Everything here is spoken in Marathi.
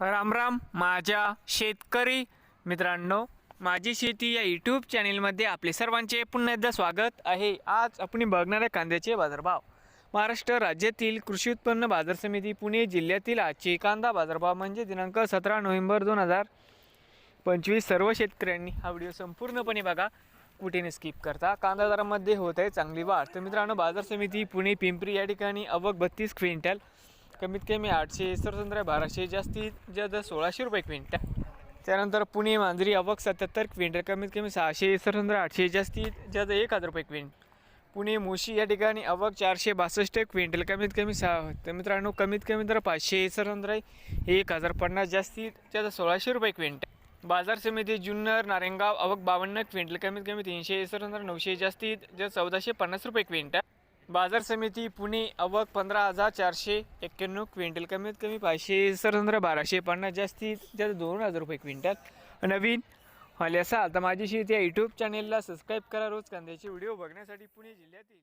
राम राम माझ्या शेतकरी मित्रांनो माझी शेती या यूट्यूब चॅनेलमध्ये आपले सर्वांचे पुन्हा एकदा स्वागत आहे. आज आपण बघणार आहे कांद्याचे बाजारभाव. महाराष्ट्र राज्यातील कृषी उत्पन्न बाजार समिती पुणे जिल्ह्यातील आजचे कांदा बाजारभाव म्हणजे दिनांक सतरा नोव्हेंबर दोन हजार पंचवीस. सर्व शेतकऱ्यांनी हा व्हिडिओ संपूर्णपणे बघा. कुठेने स्किप करता. कांदा दरामध्ये होत आहे चांगली वाढ. तर मित्रांनो बाजार समिती पुणे पिंपरी या ठिकाणी अवघ बत्तीस क्विंटल कमीत कमी आठशे सरसंद्रा बाराशे जास्तीत जास्त सोळाशे रुपये क्विंटल. त्यानंतर पुणे मांजरी अवक सत्याहत्तर क्विंटल कमीत कमी सहाशे सरसंद्रा आठशे जास्तीत जास्त एक हजार रुपये क्विंटल. पुणे मोशी या ठिकाणी अवक चारशे बासष्ट क्विंटल कमीत कमी सहा तर मित्रांनो कमीत कमी दर पाचशे सरसंद्रा एक हजार पन्नास जास्तीत जास्त सोळाशे रुपये क्विंटल. बाजार समिती जुन्नर नारेंगाव अवक बावन्न क्विंटल कमीत कमी तीनशे सरसंद्रा नऊशे जास्तीत जास्त चौदाशे पन्नास रुपये क्विंटल. बाजार समिती पुणे अवक पंधरा हजार चारशे एक्क्याण्णव क्विंटल. कमीत कमी पाचशे सरंद्र बाराशे पन्नास. जास्तीत जास्त दोन हजार रुपये क्विंटल. नवीन आले असाल तर माझी शेती या यूट्यूब चॅनेलला सबस्क्राईब करा. रोज कांद्याचे व्हिडिओ बघण्यासाठी पुणे जिल्ह्यातील